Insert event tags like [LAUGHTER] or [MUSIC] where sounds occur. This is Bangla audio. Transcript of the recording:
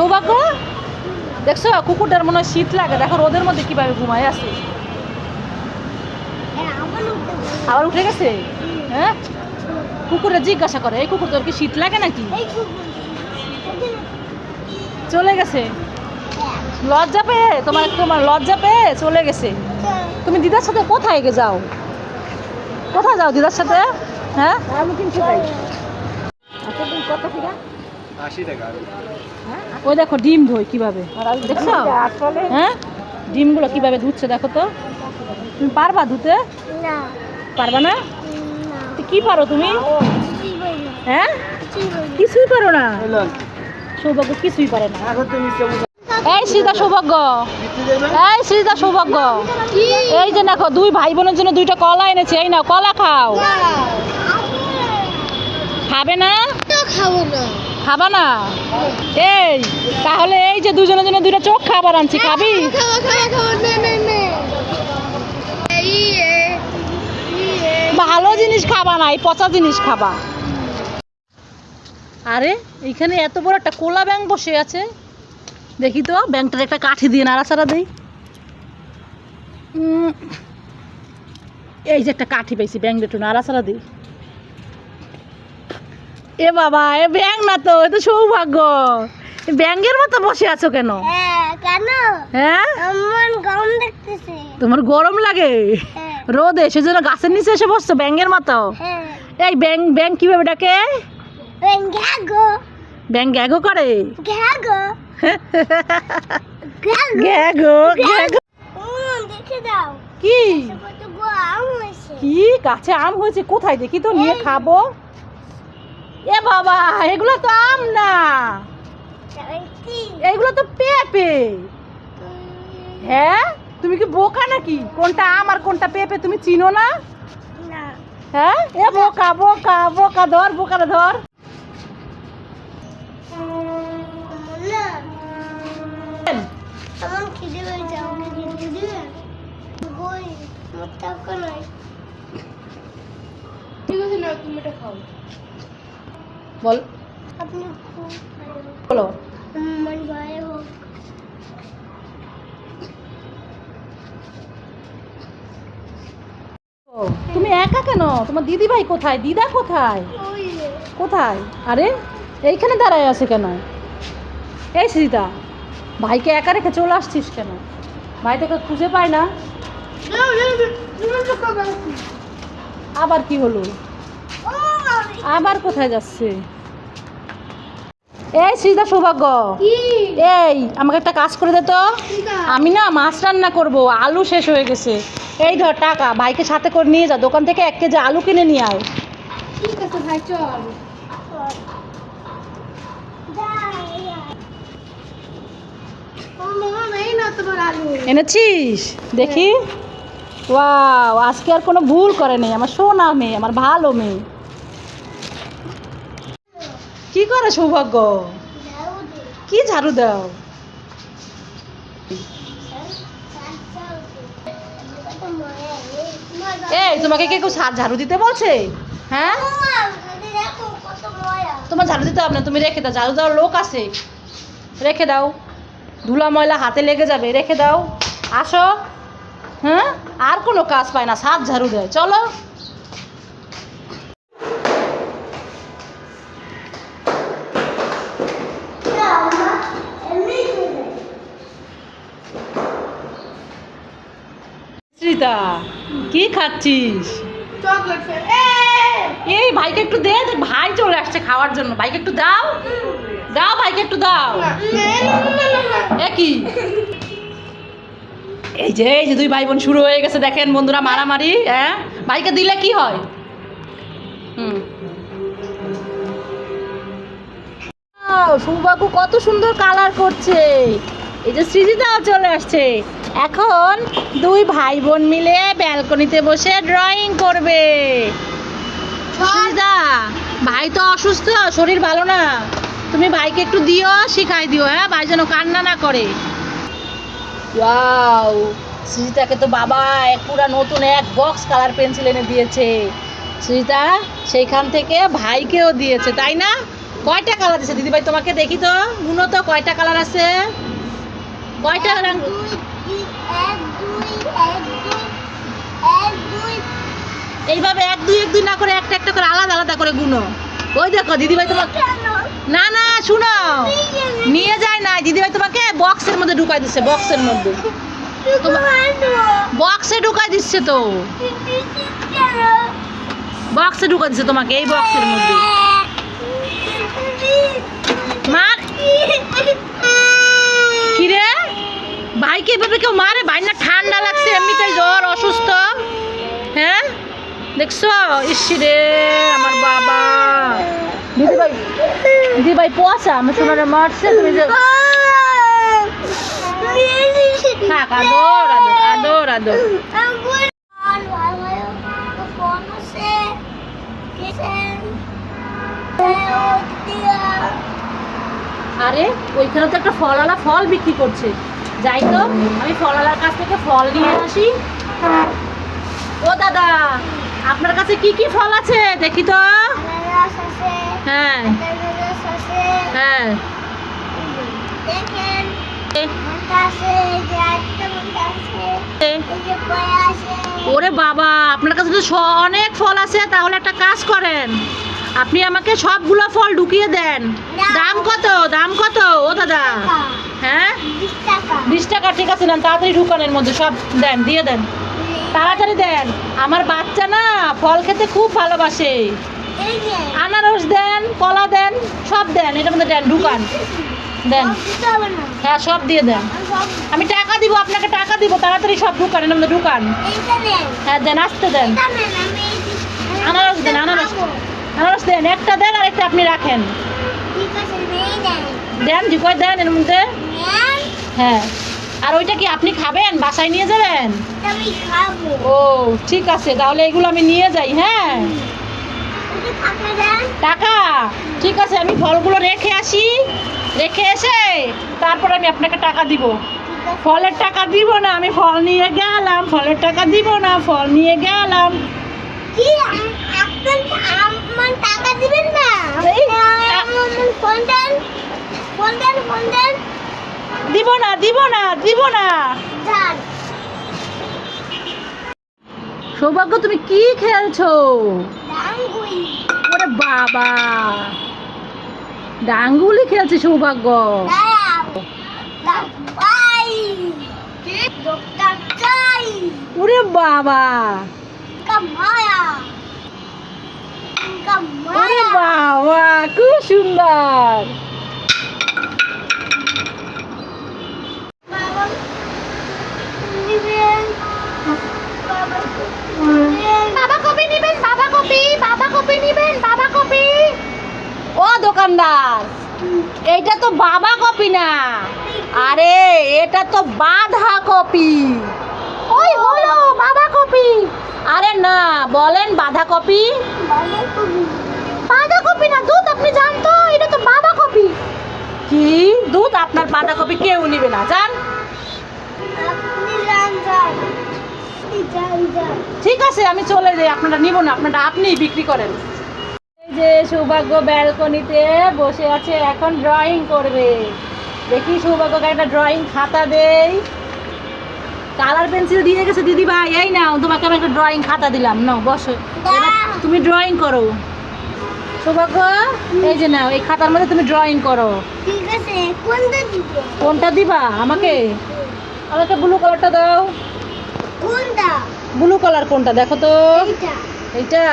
সৌভাগ্য? দেখছ কুকুরটার মনে হয় শীত লাগে। দেখো রোদের মধ্যে কীভাবে ঘুমায় আছে? হ্যাঁ, আবার উঠে গেছে। হ্যাঁ? কুকুরে জিজ্ঞাসা করে এই কুকুর তোর কি শীত লাগে নাকি? চলে গেছে। লজ্জা পেয়ে তোমার তোমার লজ্জা পেয়ে চলে গেছে। তুমি দিদার সাথে কোথায় গে যাও? কোথায় যাও দিদার সাথে? হ্যাঁ? আমি কিন্তু যাই। কত ওই দেখো ডিম ধোয় কীভাবে? দেখছ? হ্যাঁ? ডিমগুলো কীভাবে ধুচ্ছে দেখো তো। তুমি পারবা ধুতে? পারবা না? না। কি পারো তুমি? হ্যাঁ? কিছুই বলি না। কিছুই পারো না? সৌভাগ্য কিছুই পারে না। এই সীতা সৌভাগ্য। এই সীতা সৌভাগ্য। এই যে দেখো দুই ভাই বোনের জন্য দুইটা কলা এনেছি। এই নাও কলা খাও। খাবে না? তো খাব না। খাবা না? এই তাহলে এই যে দুজনের জন্য দুইটা চোখ খাবার আনছি খাবি। ভালো জিনিস খাবা না এই পচা জিনিস খাবা। আরে এখানে এত বড় একটা কোলা ব্যাংক বসে আছে। দেখি তো ব্যাংটার একটা কাঠি দিয়ে নাড়াচাড়া দেই। এই যে একটা কাঠি পেয়েছি ব্যাংটা একটু নাড়াচাড়া দিই। এ বাবা এ ব্যাং না তো এ তো সৌভাগ্য। এ ব্যাঙের মতো বসে আছো কেন? হ্যাঁ কেন? হ্যাঁ? গরম দেখতেছে তোমার গরম লাগে? হ্যাঁ। রোদে সেজন্য গাছের নিচে এসে বসছো ব্যাঙের মতো? হ্যাঁ। এই ব্যাং ব্যাং কীভাবে ডাকে? ব্যাং গ্যাগো। করে? গ্যাগো। গ্যাগো। উম, দেখে দাও। কি? কি? গাছে আম হয়েছে কোথায় দেখি তো নিয়ে খাব। এ বাবা এগুলো তো আম না। এগুলো তো পেঁপে। হ্যাঁ? তুমি কি বোকা নাকি? কোনটা আম আর কোনটা পেঁপে তুমি চিনো না? না। হ্যাঁ? এ বোকা বোকা বোকা ধর বোকারে ধর। আমার খিদে পেয়েছে আমাকে খেতে দিবে বই আমার টাকা নাই ঠিক আছে না তুমি এটা খাও। বল বলো তুমি একা কেন তোমার দিদি ভাই কোথায় দিদা কোথায় কোথায় আরে এইখানে দাঁড়ায় আছে কেন এই সীতা ভাইকে একা রেখে চলে আসছিস কেন ভাই তোকে খুঁজে পায় না আবার কি হলো আবার কোথায় যাচ্ছে? এই সীতা সৌভাগ্য। এই আমাকে একটা কাজ করে দে তো। আমি না মাছ রান্না করব আলু শেষ হয়ে গেছে। এই ধর টাকা ভাইকে সাথে করে নিয়ে যা দোকান থেকে এক কেজি আলু কিনে নিয়ে আয়। ঠিক আছে ভাই চল। এনেছিস? দেখি। ওয়াও আজকে আর কোনো ভুল করে নেই আমার সোনা মেয়ে আমার ভালো মেয়ে। কি করে সৌভাগ্য? কি ঝাড়ু দাও? এই, তোমাকে কে কেউ ঝাড়ু দিতে বলছে? হ্যাঁ? তোমার ঝাড়ু দিতে হবে না, তুমি রেখে দাও, ঝাড়ু দেওয়ার লোক আছে। রেখে দাও। ধুলা ময়লা হাতে লেগে যাবে, রেখে দাও। আসো। হ্যাঁ? আর কোনো কাজ পায় না, সাত ঝাড়ু দেয়। চলো। শ্রীতা কি খাচ্ছিস? এই ভাইকে একটু দে ভাই চলে আসছে খাওয়ার জন্য। ভাইকে একটু দাও। দাও ভাইকে একটু দাও। কি? এই যে এই যে দুই ভাই বোন শুরু হয়ে গেছে দেখেন বন্ধুরা মারামারি হ্যাঁ? ভাইকে দিলে কি হয়? হুম। Wow, কত সুন্দর কালার করছে। এই যে সৃজিতাও চলে আসছে। এখন দুই ভাই বোন মিলে ব্যালকনিতে বসে ড্রয়িং করবে। সৃজিতা ভাই তো অসুস্থ শরীর ভালো না। তুমি ভাইকে একটু দিও শিখাই দিও হ্যাঁ? ভাই যেন কান্না না করে। ওয়াও সৃজিতাকে তো বাবা এক পুরা নতুন এক বক্স কালার পেন্সিল এনে দিয়েছে। সৃজিতা সেইখান থেকে ভাইকেও দিয়েছে তাই না? কয়টা কালার আছে দিদিভাই তোমাকে দেখি তো। গুনো তো কয়টা কালার আছে? কয়টা রং এইভাবে এক দুই এক দুই না করে একটা একটা করে আলাদা আলাদা করে গুনো। ওই দেখো দিদিভাই তোমার কেন? না না শুনো। নিয়ে যায় না। দিদিভাই তোমাকে বক্সের মধ্যে ঢুকাই দিচ্ছে বক্সের মধ্যে। বক্সে ঢুকাই দিচ্ছে তো। বক্সে ঢুকাই দিচ্ছে তোমাকে এই বক্সের মধ্যে। [LAUGHS] মার রে ভাইকে এভাবে কেউ মারে? ভাই না ঠান্ডা লাগছে এমনিতেই জ্বর, অসুস্থ। হ্যাঁ? দেখছ? ইসি রে, আমার বাবা। দিদি ভাই দিদি ভাই পোয়াশা আমার সোনারে মারছে, তুমি যে আরে ওইখানে তো একটা ফলওয়ালা ফল বিক্রি করছে। যাই তো আমি ফলওয়ালার কাছ থেকে ফল নিয়ে আসি। ও দাদা আপনার কাছে কি কি ফল আছে? দেখি তো। হ্যাঁ। হ্যাঁ। ওরে বাবা আপনার কাছে তো অনেক ফল আছে তাহলে একটা কাজ করেন। আপনি আমাকে সবগুলো ফল ঢুকিয়ে দেন। দাম কত? দাম কত? ও দাদা। হ্যাঁ? বিশ টাকা। ঠিক আছে নেন তাড়াতাড়ি ঢুকানের মধ্যে সব দেন দিয়ে দেন। তাড়াতাড়ি দেন। আমার বাচ্চা না ফল খেতে খুব ভালোবাসে। আনারস দেন কলা দেন সব দেন এটার মধ্যে দেন ঢুকান। দেন। না। হ্যাঁ সব দিয়ে দেন। আমি টাকা দিব আপনাকে টাকা দিব তাড়াতাড়ি সব ঢুকান এটার মধ্যে ঢুকান। হ্যাঁ দেন আসতে দেন। আনারস দেন, আনারস। আনারস দেন একটা দেন আর একটা আপনি রাখেন। ঠিক আছে নেই। দেন ঝুঁকোয় দেন এর মধ্যে? হ্যাঁ। আর ওইটা কি আপনি খাবেন? বাসায় নিয়ে যাবেন? ও ঠিক আছে তাহলে এগুলো আমি নিয়ে যাই হ্যাঁ। টাকা। ঠিক আছে আমি ফলগুলো রেখে আসি। রেখে এসে তারপর আমি আপনাকে টাকা দিব। ফলের টাকা দিব না আমি ফল নিয়ে গেলাম ফলের টাকা দিব না ফল নিয়ে গেলাম। কি আম- আপনার আমার টাকা দিবেন না এই, আমার ফোন দেন ফোন দেন ফোন দেন দিব না দিব না। সৌভাগ্য তুমি কি খেলছো? ওরে বাবা। ডাঙ্গুলি খেলছে সৌভাগ্য। ওরে বাবা। ওরে বাবা খুব সুন্দর বাবা নিবেন বাবা নিবেন বাবা কপি নিবেন বাবা কপি বাবা কপি নিবেন বাবা কপি ও দোকানদার এইটা তো বাবা কপি না। আরে এটা তো বাঁধা কপি। ওই হলো বাবা কপি। আরে না বলেন বাঁধা কপি। বাবা কপি না দুধ আপনি জানতো এটা তো বাবা কপি। কি? দুধ আপনার বাঁধা কপি কেউ নিবে না জান আপনি আপনি ঠিক আছে আমি চলে যাই আপনারা নিব না আপনারা আপনিই বিক্রি করেন। যে সৌভাগ্য ব্যালকনিতে বসে আছে এখন ড্রয়িং করবে। দেখি সৌভাগ্যকে একটা ড্রয়িং খাতা দেই। কালার পেন্সিল দিয়ে গেছে দিদি ভাই এই নাও তোমাকে আমি একটা ড্রয়িং খাতা দিলাম। নাও বসো। তুমি ড্রয়িং করো। সৌভাগ্য এই যে নাও এই খাতার মধ্যে তুমি ড্রয়িং করো। ঠিক আছে কোনটা দিবে? কোনটা দিবা আমাকে? আমাকে ব্লু কালারটা দাও। কোনটা? ব্লু কালার কোনটা? দেখো তো। এইটা। এইটা।